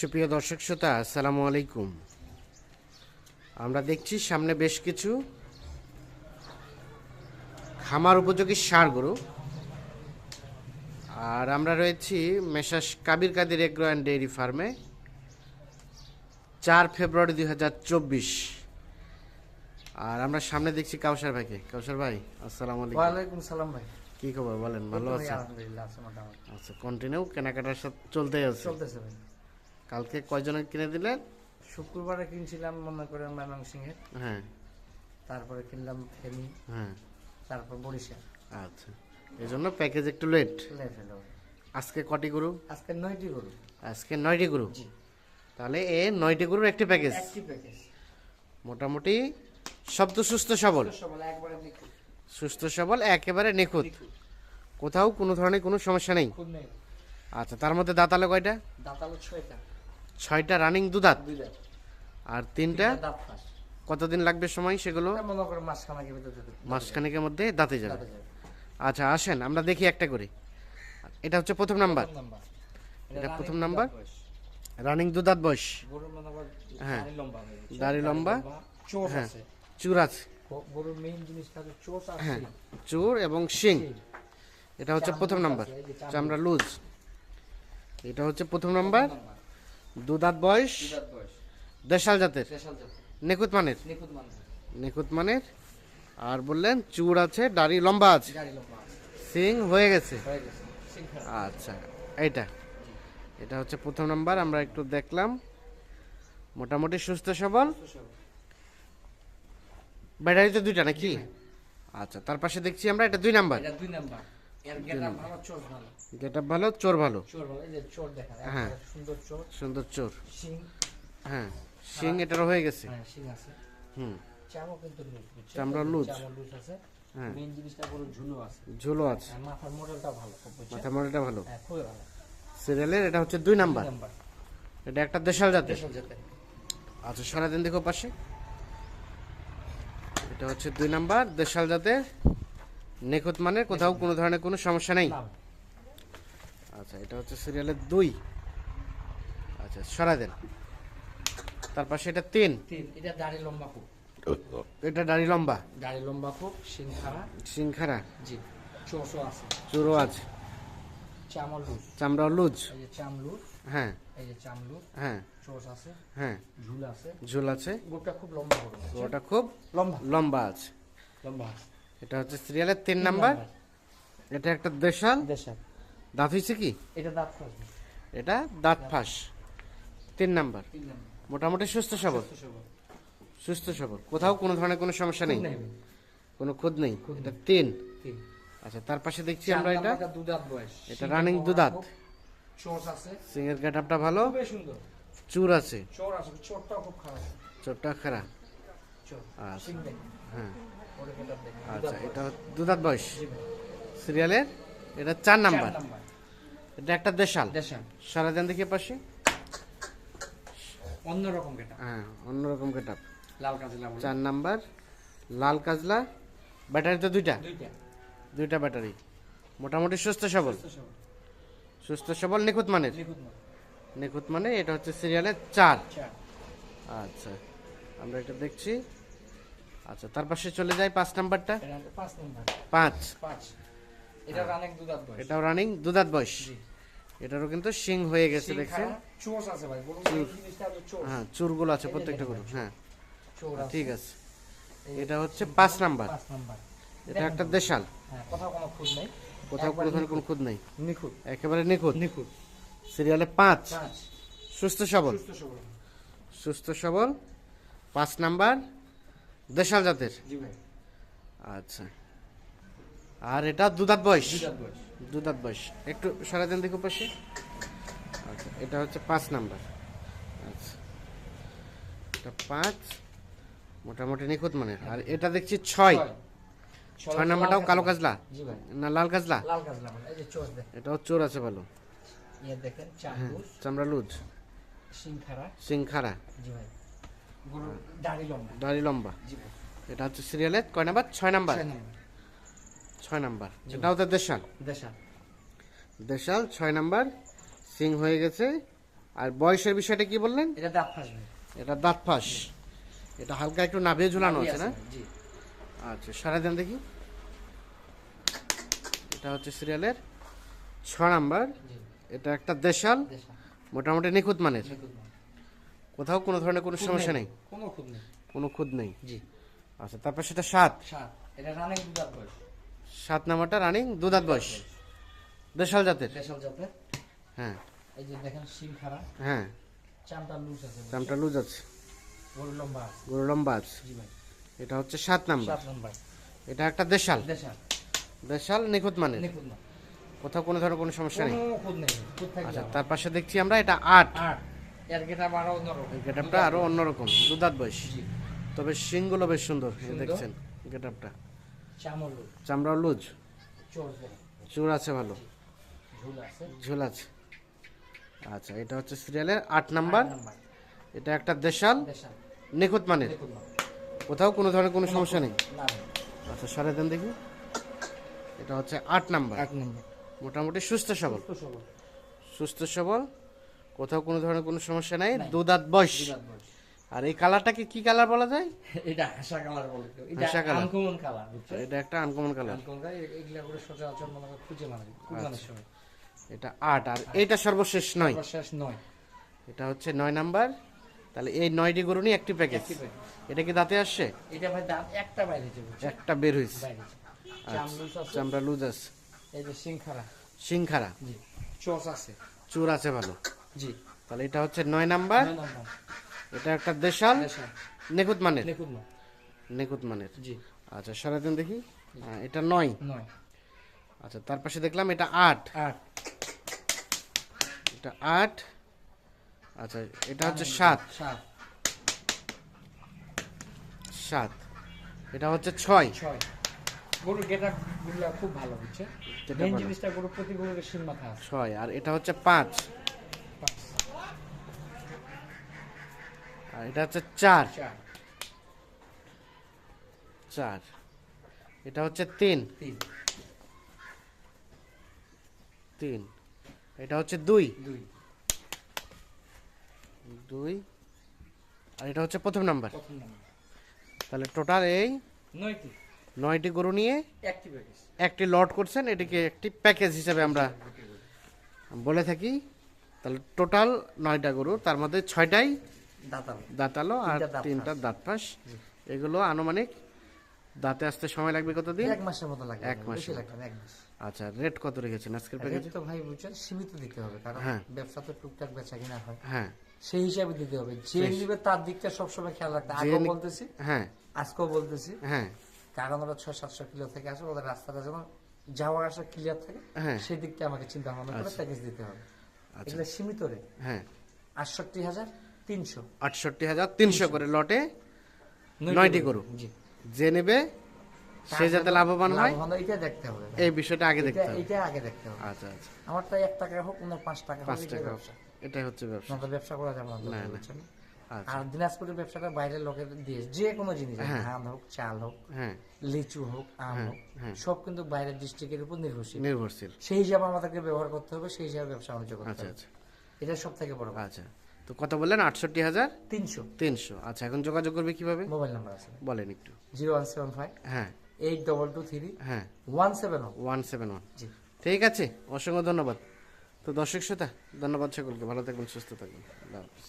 সুপ্রিয় দর্শক শ্রোতা আসসালামু আলাইকুম। আমরা দেখছি সামনে বেশ কিছু খামার উপযোগী সার গরু। আর আমরা রয়েছি Messrs Kabir Kadir agro and dairy ফার্মে। চার ফেব্রুয়ারি দুই হাজার চব্বিশ। আর আমরা সামনে দেখছি কাউসার ভাইকে। কাউসার ভাই আসসালামু আলাইকুম। ওয়ালাইকুম সালাম ভাই। কি খবর বলেন? ভালো আছেন? আলহামদুলিল্লাহ আচ্ছা কন্টিনিউ কেনাকাটার সাথে চলতেই আছে। চলতেছে ভাই। কালকে কয়জনের কিনে দিলেন? শুক্রবারে কিনছিলাম মনে করে ময়মনসিংহে হ্যাঁ। তারপরে কিনলাম ফেনি হ্যাঁ। তারপর বরিশাল। আচ্ছা। এই জন্য প্যাকেজ একটু লেট লেট হলো। আজকে কটি গরু? আজকে নয়টি গরু। আজকে নয়টি গরু? জি। তাহলে এ নয়টি গরুর একটি প্যাকেজ একটি প্যাকেজ মোটামুটি সব তো সুস্থ সবল সবাই একবারে নিখুঁত। সুস্থ সবল একেবারে নিখুঁত। কোথাও কোনো ধরনের কোনো সমস্যা নেই? আচ্ছা তার মধ্যে দাঁতালো কয়টা? দাঁতালো ছয়টা। ছয়টা রানিং দুধাত আর তিনটা? কতদিন লাগবে সময় সেগুলো? মাসখানেকের মধ্যে দাঁতে যাবে। আচ্ছা আসেন আমরা দেখি একটা করে। এটা হচ্ছে প্রথম নাম্বার। এটা প্রথম নাম্বার? রানিং দুধাত বয়স। হ্যাঁ। দাড়ি লম্বা হয়ে চুর আছে। হ্যাঁ। চুর এবং শিং। এটা হচ্ছে প্রথম নাম্বার। চামড়া চামড়া লুজ। এটা হচ্ছে প্রথম নাম্বার। দুধাত বয়স। দেশাল জাতের। নিখুঁত মানের? নিখুঁত মানের। আর বললেন চুর আছে দাড়ি লম্বা আছে। সিং হয়ে গেছে। আচ্ছা এইটা। এটা হচ্ছে প্রথম নাম্বার আমরা একটু দেখলাম। মোটামুটি সুস্থ সবল? ব্যাটারি তো দুইটা নাকি? আচ্ছা তার পাশে দেখছি আমরা এটা দুই নাম্বার। দুই নাম্বার। গেটআপ ভালো, চোর ভালো চোর ভালো। এই যে চোর দেখা হ্যাঁ। সুন্দর চোর। সুন্দর চোর শিং, হ্যাঁ শিং এটারও হয়ে গেছে হ্যাঁ, আছে। হুম চামও কিন্তু লুজ, চামড়া লুজ। চামড়া লুজ আছে। হ্যাঁ মেইন জিনিসটা গরুর ঝুলো আছে। ঝুলো আছে মাথার মডেলটা ভালো, খুব মডেলটা ভালো হ্যাঁ, খুবই ভালো। সিরিয়ালের এটা হচ্ছে দুই নাম্বার এটা একটা দেশাল জাতের দেশাল জাতের। আচ্ছা সারাদিন দেখো পাশে এটা হচ্ছে দুই নাম্বার দেশাল জাতের নিখুঁত মানের কোথাও কোনো ধরনের কোনো সমস্যা নেই। আচ্ছা এটা হচ্ছে সিরিয়ালের দুই। আচ্ছা সরা দেন। তার পাশে এটা তিন। এটা দাড়ি লম্বা খুব। এটা দাড়ি লম্বা। দাড়ি লম্বা খুব, খাড়া। সিংখারা জি, চোষও আছে। চুরো আছে। চামড়া লুজ। চামড়া লুজ। এই যে চাম হ্যাঁ। এই যে চাম লুজ, হ্যাঁ। চোষ আছে, হ্যাঁ। ঝুল আছে। ঝুল আছে। গরুটা খুব লম্বা গরু। ওটা খুব লম্বা। লম্বা আছে। লম্বা আছে। এটা হচ্ছে সিরিয়ালের তিন নাম্বার এটা একটা দেশাল দেশাল। দাঁত হয়েছে কি এটা দাঁত ফাঁসবে। এটা দাঁত ফাঁস তিন নাম্বার মোটামুটি সুস্থ সবল সুস্থ সবল। কোথাও কোনো ধরনের কোনো সমস্যা নেই কোনো খুদ নেই এটা তিন। আচ্ছা তার পাশে দেখছি আমরা এটা। এটা রানিং running বড় দুধাত। খুব, চোষ আছে। সিংয়ের গেট আপটা ভালো। চুর আছে চোর আছে, চোরটাও খুব খারাপ। চোরটা খারাপ। আচ্ছা হ্যাঁ। আচ্ছা এটা দুধাত বয়স সিরিয়ালের? এটা চার নাম্বার। এটা একটা দেশাল। দেশাল। সারাদিন দেখে পাশে অন্যরকম গেটআপ। হ্যাঁ অন্যরকম গেট আপ লাল কাজলা চার নাম্বার। লাল কাজলা। ব্যাটারি তো দুইটা। দুইটা। ব্যাটারি। মোটামুটি সুস্থ সবল। সুস্থ সবল। নিখুঁত মানের। নিখুঁত মানে এটা হচ্ছে সিরিয়ালের চার। আচ্ছা আমরা এটা দেখছি। আচ্ছা তার পাশে চলে যায় পাঁচ নাম্বারটা পাঁচ নাম্বার। পাঁচ পাঁচ। এটা রানিং দুধাত বয়স। এটাও রানিং দুধাত বয়স এটারও কিন্তু শিং হয়ে গেছে দেখছেন চোষ আছে ভাই। হ্যাঁ চুরগুলো আছে প্রত্যেকটা গরু হ্যাঁ চোর ঠিক আছে এটা হচ্ছে পাঁচ নাম্বার। এটা একটা দেশাল হ্যাঁ, কোথাও কোনো খুঁত নেই। কোথাও কোনো কোনো খুদ নেই নিখুঁত। একেবারে নিখুঁত নিখুঁত। সিরিয়ালে পাঁচ পাঁচ। সুস্থ সবল সুস্থ সবল। সুস্থ সবল পাঁচ নাম্বার দেশাল জাতের? জি ভাই। আচ্ছা। আর এটা দুধাত বয়স? দুধাত বয়স। একটু সারা সারাদিন দেখো পাশে আচ্ছা এটা হচ্ছে পাঁচ নাম্বার। আচ্ছা। এটা পাঁচ মোটামুটি নিখুঁত মানে। আর এটা দেখছি ছয়। ছয়। নাম্বারটাও কালো কাজলা? না লাল কাজলা? দেখেন। এটাও চোর আছে ভালো। ইয়ে হ্যাঁ চামড়া লুজ। খাড়া। সিংখারা জি ভাই। গরুর দাড়ি লম্বা। দাড়ি লম্বা। এটা হচ্ছে সিরিয়ালের কয় নাম্বার? ছয় নাম্বার। ছয় নাম্বার। এটাও তো দেশাল। দেশাল। দেশাল ছয় নাম্বার। সিং হয়ে গেছে। আর বয়সের বিষয়টা কি বললেন? এটা দাঁত ফাঁসবে এটা দাঁত ফাঁস। এটা হালকা একটু নাভিয়ে ঝুলানো আছে না? আচ্ছা সারা দেন দেখি। এটা হচ্ছে সিরিয়ালের ছ নাম্বার। এটা একটা দেশাল। মোটামুটি নিখুঁত মানের। কোথাও কোনো ধরনের কোনো সমস্যা নেই। কোনো খুদ নেই। কোনো খুদ নেই? জি। আচ্ছা তারপর সেটা সাত? সাত। এটা রানিং দুধার বয়স। সাত নাম্বারটা রানিং দুধাত বয়স। দেশাল জাতের? দেশাল জাতের। হ্যাঁ। এই যে দেখেন সিং খারা হ্যাঁ। চামটা লুজ আছে। দামটা লুজ আছে। গরু লম্বা আছে। গরু লম্বা আছে। জি ভাই। এটা হচ্ছে সাত নাম্বার। সাত নম্বর। এটা একটা দেশাল। দেশাল। দেশাল নিখুঁত মানে নিখুঁত মাল। কোথাও কোনো ধরনের কোনো সমস্যা নেই? কোনো খুদ নেই। খুদ থাকলে আচ্ছা। তার পাশে দেখছি আমরা এটা আট। আট। এর গেটা বারো অন্যরকম। গেটআপটা আরও অন্যরকম দুধাত বয়স। তবে শিংগুলো বেশ সুন্দর দেখছেন গেটআপটা চামড়া লুজ। চোর আছে ভালো। ঝুল আছে। আচ্ছা এটা হচ্ছে সিরিয়ালের আট নাম্বার। এটা একটা দেশাল। নিখুঁত মানের কোথাও কোনো ধরনের কোনো সমস্যা নেই? আচ্ছা সারে দেন দেখি। এটা হচ্ছে আট নাম্বার। এক নম্বর। মোটামুটি সুস্থ সবল। সুস্থ সবল। সুস্থ সবল। কোথাও কোনো ধরনের কোনো সমস্যা নাই। দুদাত বয়স। আর এই কালারটাকে কি কালার বলা যায়? এটা হাসা কালার বলে এটা হাসা কালার। আনকমন কালার এটা একটা আনকমন কালার আনকমন কালার এগুলা করে সচরাচর মনে করে খুঁজে মানে কুরবানির সময়। এটা আট। আর এটা সর্বশেষ নয়। শেষ নয়। এটা হচ্ছে নয় নাম্বার। তাহলে এই নয়টি গরু নিয়ে একটি প্যাকেজ এটা কি দাঁতে আসছে? এটা ভাই দাঁত একটা বাইরে হয়েছে একটা বের হয়েছে। আছে? চামড়া লুজ আছে। এই যে সিংখারা সিংখারা জি। চোস আছে। চুর আছে ভালো। জি তাহলে এটা হচ্ছে নয় নাম্বার। এটা একটা দেশাল নিখুঁত মানের নিখুঁত না নিখুঁত মানের জি। আচ্ছা সারাদিন দেখি। এটা নয়। আচ্ছা তার পাশে দেখলাম এটা আট। আট। এটা আট। আচ্ছা এটা হচ্ছে সাত। সাত। সাত। এটা হচ্ছে ছয়। ছয়। গরুর গেটা গুলো খুব ভালো যেটা মেন জিনিসটা গরু প্রতি গরুর শিল মাথা ছয় আর এটা হচ্ছে পাঁচ, আর এটা হচ্ছে চার। চার। এটা হচ্ছে তিন। তিন। এটা হচ্ছে দুই। দুই। আর এটা হচ্ছে প্রথম নাম্বার। তাহলে টোটাল এই নয়টি। নয়টি গরু নিয়ে একটি লট করছেন। এটিকে একটি প্যাকেজ হিসেবে আমরা বলে থাকি। তাহলে টোটাল নয়টা গরু। তার মধ্যে ছয়টাই দাতাল। আর তিনটা দাঁত ফাঁস। এগুলো আনুমানিক দাঁতে আসতে সময় লাগবে কতদিন এক মাসের মতো লাগবে। এক মাসের লাগবে এক মাস। আচ্ছা রেট কত রেখেছেন আজকের প্যাকেজ তো ভাই বুঝছেন সীমিত দিতে হবে কারণ হ্যাঁ। ব্যবসা তো টুকটাক বেচা কিনা হয়। হ্যাঁ। সেই হিসাবে দিতে হবে। যে নিবে তার দিকটা সবসময় খেয়াল রাখতে আগেও বলতেছি হ্যাঁ। আজকেও বলতেছি। হ্যাঁ। কারণ ওরা ছয় সাতশো কিলো থেকে আসে ওদের রাস্তাটা যেন যাওয়া আসা ক্লিয়ার থাকে হ্যাঁ। সেই দিকটা আমাকে চিন্তা ভাবনা করে প্যাকেজ দিতে হবে। আচ্ছা। এগুলো সীমিত রে হ্যাঁ। আটষট্টি হাজার তিনশো। আটষট্টি হাজার তিনশো করে লটে নয়টি গরু। জি। যে নেবে সে যাতে লাভবান হয়। এটা দেখতে হবে। এই বিষয়টা আগে দেখতে হবে। এটা আগে দেখতে হবে। আচ্ছা আচ্ছা। আমার তো এক টাকা হোক ওনার পাঁচ টাকা পাঁচ টাকা ব্যবসা। এটাই হচ্ছে ব্যবসা। তো ব্যবসা করা যাবে না? আচ্ছা। আর দিনাজপুরের ব্যবসাটা বাইরের লোকের দিয়ে যে কোনো জিনিস হ্যাঁ। ধান হোক চাল হোক হ্যাঁ। লিচু হোক আম হোক হ্যাঁ। সব কিন্তু বাইরের ডিস্ট্রিক্টের উপর নির্ভরশীল। নির্ভরশীল। সেই হিসাবে আমাদেরকে ব্যবহার করতে হবে সেই হিসাবে ব্যবসা বাণিজ্য করতে আচ্ছা হবে। আচ্ছা। এটা সব থেকে বড়। আচ্ছা। তো কত বললেন আটষট্টি হাজার তিনশো। তিনশো। আচ্ছা এখন যোগাযোগ করবে কীভাবে? মোবাইল নাম্বার আছে। বলেন একটু। জিরো ওয়ান সেভেন ফাইভ হ্যাঁ। এইট ডবল টু থ্রি হ্যাঁ। One seven one seven one. জি। ঠিক আছে অসংখ্য ধন্যবাদ। তো দর্শক শ্রোতা ধন্যবাদ সকলকে। ভালো থাকবেন সুস্থ থাকবেন। আল্লাহ হাফিজ।